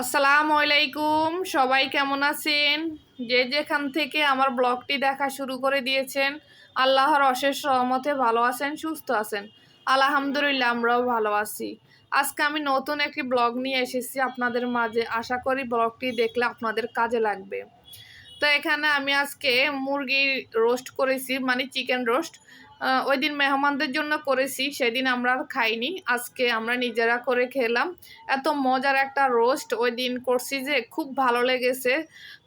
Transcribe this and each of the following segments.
আসসালামু আলাইকুম। সবাই কেমন আছেন? যে যেখান থেকে আমার ব্লগটি দেখা শুরু করে দিয়েছেন, আল্লাহর অশেষ রহমতে ভালো আছেন, সুস্থ আছেন। আলহামদুলিল্লাহ, আমরাও ভালো আছি। আজকে আমি নতুন একটি ব্লগ নিয়ে এসেছি আপনাদের মাঝে। আশা করি ব্লগটি দেখলে আপনাদের কাজে লাগবে। তো এখানে আমি আজকে মুরগির রোস্ট করেছি মানে চিকেন রোস্ট ওই দিন মেহমানদের জন্য করেছি, সেদিন আমরা আর খাইনি, আজকে আমরা নিজেরা করে খেলাম। এত মজার একটা রোস্ট ওই দিন করছি যে, খুব ভালো লেগেছে।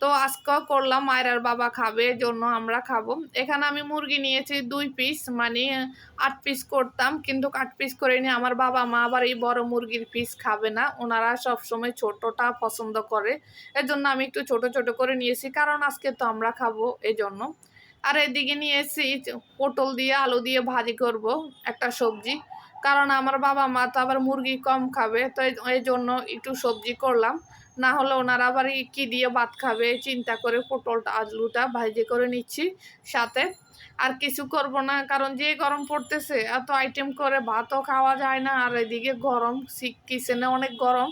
তো আজকেও করলাম মায়ের বাবা খাবে জন্য আমরা খাব। এখানে আমি মুরগি নিয়েছি দুই পিস মানে আট পিস করতাম, কিন্তু আট পিস করে নিয়ে আমার বাবা মা আবার এই বড় মুরগির পিস খাবে না। ওনারা সবসময় ছোটোটা পছন্দ করে। এজন্য আমি একটু ছোট ছোট করে নিয়েছি, কারণ আজকে তো আমরা খাব এই জন্য আর এদিকে নিয়েছি পটল দিয়ে, আলু দিয়ে ভাজি করব একটা সবজি। কারণ আমার বাবা মা তো আবার মুরগি কম খাবে, তো এই জন্য একটু সবজি করলাম। না হলে ওনারা আবার কি দিয়ে ভাত খাবে, চিন্তা করে পটলটা, আলুটা ভাজি করে নিচ্ছি সাথে। আর কিছু করব না, কারণ যে গরম পড়তেছে, এত আইটেম করে ভাতও খাওয়া যায় না। আর এদিকে গরম কিচেনে অনেক গরম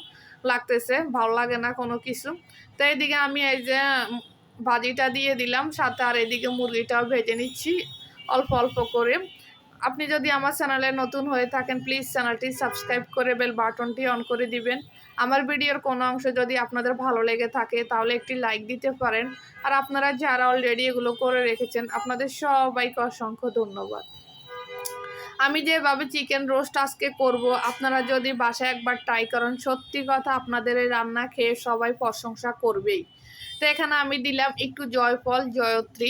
লাগতেছে, ভালো লাগে না কোনো কিছু। তো এইদিকে আমি এই যে ভাজিটা দিয়ে দিলাম, সাথে আর এদিকে মুরগিটাও ভেজে নিচ্ছি, অল্প অল্প করে। আপনি যদি আমার চ্যানেলে নতুন হয়ে থাকেন প্লিজ চ্যানেলটি সাবস্ক্রাইব করে বেল বাটনটি অন করে দিবেন। আমার ভিডিওর কোনো অংশ যদি আপনাদের ভালো লেগে থাকে, তাহলে একটি লাইক দিতে পারেন। আর আপনারা যারা অলরেডি এগুলো করে রেখেছেন, আপনাদের সবাইকে অসংখ্য ধন্যবাদ। আমি যেভাবে চিকেন রোস্ট আজকে করব, আপনারা যদি বাসায় একবার ট্রাই করেন, সত্যি কথা আপনাদের এই রান্না খেয়ে সবাই প্রশংসা করবেই। তো এখানে আমি দিলাম একটু জয়ফল, জয়ত্রী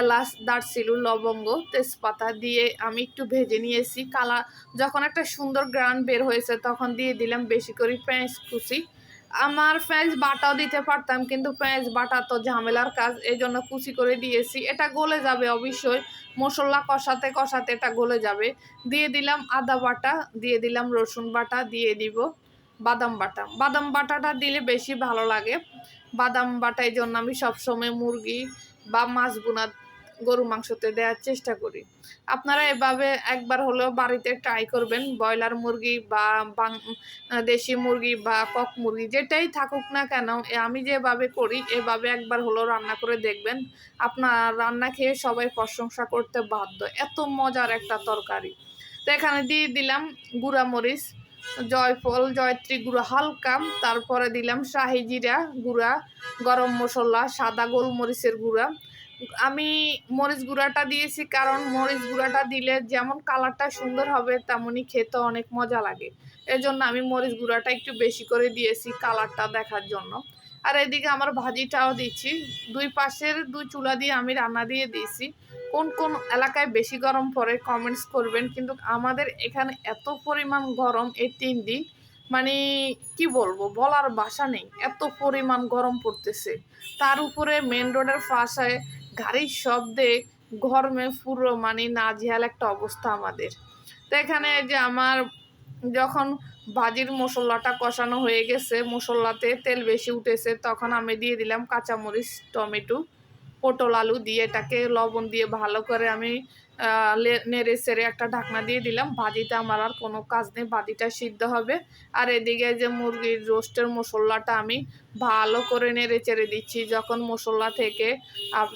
এলাচ দারচিলু লবঙ্গ, তেজপাতা দিয়ে আমি একটু ভেজে নিয়েছি। কালা যখন একটা সুন্দর গ্রান বের হয়েছে তখন দিয়ে দিলাম বেশি করে পেঁয়াজ কুচি। আমার পেঁয়াজ বাটাও দিতে পারতাম, কিন্তু পেঁয়াজ বাটা তো ঝামেলার কাজ এই জন্য কুচি করে দিয়েছি। এটা গলে যাবে অবশ্যই, মশলা কষাতে কষাতে এটা গলে যাবে। দিয়ে দিলাম আদা বাটা, দিয়ে দিলাম রসুন বাটা, দিয়ে দিব বাদাম বাটা। বাদাম বাটাটা দিলে বেশি ভালো লাগে। বাদাম বাটার জন্য আমি সবসময় মুরগি বা মাছ বোনা গরু মাংসতে দেওয়ার চেষ্টা করি। আপনারা এভাবে একবার হলেও বাড়িতে ট্রাই করবেন। ব্রয়লার মুরগি বা দেশি মুরগি বা কক মুরগি যেটাই থাকুক না কেন আমি যেভাবে করি, এভাবে একবার হলেও রান্না করে দেখবেন। আপনার রান্না খেয়ে সবাই প্রশংসা করতে বাধ্য। এত মজার একটা তরকারি। তো এখানে দিয়ে দিলাম গুঁড়া মরিচ। জয়ফল, জয়ত্রী গুঁড়া হালকা। তারপরে দিলাম শাহি জিরা গুঁড়া, গরম মশলা, সাদা গোলমরিচের গুঁড়া। আমি মরিচ গুঁড়াটা দিয়েছি কারণ মরিচ গুঁড়াটা দিলে যেমন কালারটা সুন্দর হবে, তেমনই খেতে অনেক মজা লাগে। এজন্য আমি মরিচ গুঁড়াটা একটু বেশি করে দিয়েছি কালারটা দেখার জন্য। আর এদিকে আমার ভাজিটাও দিচ্ছি। দুই পাশের দুই চুলা দিয়ে আমি রান্না দিয়ে দিয়েছি। কোন কোন এলাকায় বেশি গরম পড়ে কমেন্টস করবেন, কিন্তু আমাদের এখানে এত পরিমাণ গরম এই তিন দিন। মানে কি বলব, বলার বাসা নেই। এত পরিমাণ গরম পড়তেছে। তার উপরে মেন রোডের ফাঁসায় গাড়ির শব্দে গরমে পুরো মানে নাজেহাল একটা অবস্থা আমাদের। তো এখানে যে আমার যখন ভাজির মশলাটা কষানো হয়ে গেছে। মশলাতে তেল বেশি উঠেছে, তখন আমি দিয়ে দিলাম কাঁচামরিচ, টমেটো, পটল, আলু দিয়ে এটাকে লবণ দিয়ে ভালো করে আমি নেড়ে সেড়ে একটা ঢাকনা দিয়ে দিলাম। ভাজিতে আমার আর কোনো কাজ নেই ভাজিটা সিদ্ধ হবে। আর এদিকে যে মুরগির রোস্টের মশলাটা আমি ভালো করে নেড়ে চেড়ে দিচ্ছি। যখন মশলা থেকে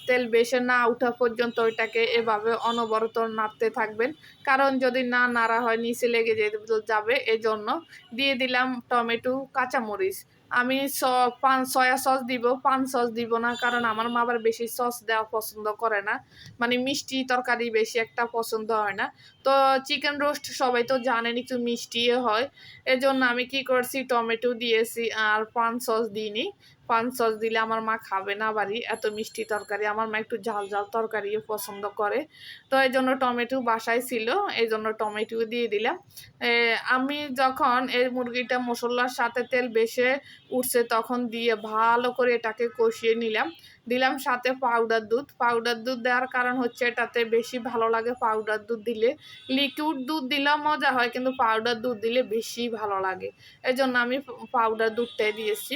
তেল বেশে না উঠা পর্যন্ত ওইটাকে এভাবে অনবরত নাড়তে থাকবেন। কারণ যদি না নাড়া হয়, নিচে লেগে যাবে, এজন্য দিয়ে দিলাম টমেটো, কাঁচামরিচ। আমি স পান সয়া সস দিব, পান সস দিব না, কারণ আমার মা আবার বেশি সস দেওয়া পছন্দ করে না। মানে মিষ্টি তরকারি বেশি একটা পছন্দ হয় না। তো চিকেন রোস্ট সবাই তো জানেন একটু মিষ্টি হয়। এজন্য আমি কি করছি, টমেটো দিয়েছি আর পান সস দিইনি। পান সস দিলে আমার মা খাবে না বাড়ি, এত মিষ্টি তরকারি। আমার মা একটু ঝাল ঝাল তরকারিও পছন্দ করে। তো এই জন্য টমেটো বাসায় ছিল, এই জন্য টমেটো দিয়ে দিলাম। আমি যখন এই মুরগিটা মশলার সাথে তেল বেশে উঠছে তখন দিয়ে ভালো করে এটাকে কষিয়ে নিলাম। দিলাম সাথে পাউডার দুধ। পাউডার দুধ দেওয়ার কারণ হচ্ছে এটাতে বেশি ভালো লাগে পাউডার দুধ দিলে। লিকুইড দুধ দিলেও মজা হয়, কিন্তু পাউডার দুধ দিলে বেশি ভালো লাগে। এই জন্য আমি পাউডার দুধটাই দিয়েছি।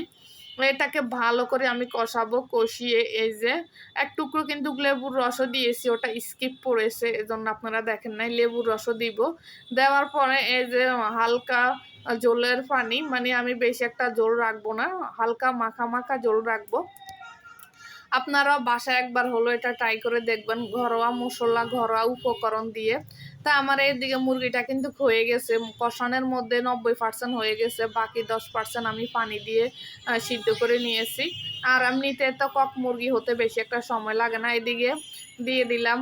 এটাকে ভালো করে আমি কষাবো, কষিয়ে এই যে এক টুকরো কিন্তু লেবুর রসও দিয়েছি, ওটা স্কিপ পড়েছে এজন্য আপনারা দেখেন নাই, লেবুর রসও দিব। দেওয়ার পরে এই যে হালকা জলের পানি মানে আমি বেশি একটা জল রাখব না, হালকা মাখা মাখা জল রাখব। আপনারাও বাসায় একবার হলো এটা ট্রাই করে দেখবেন, ঘরোয়া মশলা, ঘরোয়া উপকরণ দিয়ে। তা আমার এদিকে মুরগিটা কিন্তু হয়ে গেছে। কষানের মধ্যে নব্বই পার্সেন্ট হয়ে গেছে, বাকি দশ পার্সেন্ট আমি পানি দিয়ে সিদ্ধ করে নিয়েছি। আর এমনিতে তো কক মুরগি হতে বেশি একটা সময় লাগে না। এদিকে দিয়ে দিলাম।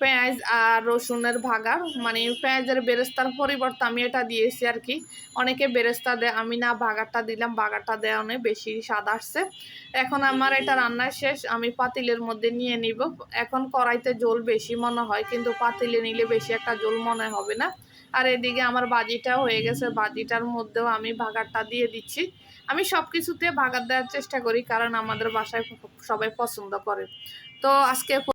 পেঁয়াজ আর রসুনের ভাগার মানে পেঁয়াজের বেরেস্তার পরিবর্তে আমি এটা দিয়েছি আর কি। অনেকে বেরেস্তা দেয়, আমি না ভাগারটা দিলাম ভাগারটা দেওয়া অনেক বেশি স্বাদ আসছে। এখন আমার এটা রান্না শেষ, আমি পাতিলের মধ্যে নিয়ে নিব। এখন কড়াইতে জল বেশি মনে হয়, কিন্তু পাতিলে নিলে বেশি একটা জল মনে হবে না। আর এদিকে আমার বাজিটাও হয়ে গেছে, বাজিটার মধ্যেও আমি ভাগারটা দিয়ে দিচ্ছি। আমি সব কিছুতে ভাগার দেওয়ার চেষ্টা করি, কারণ আমাদের বাসায় সবাই পছন্দ করে। তো আজকে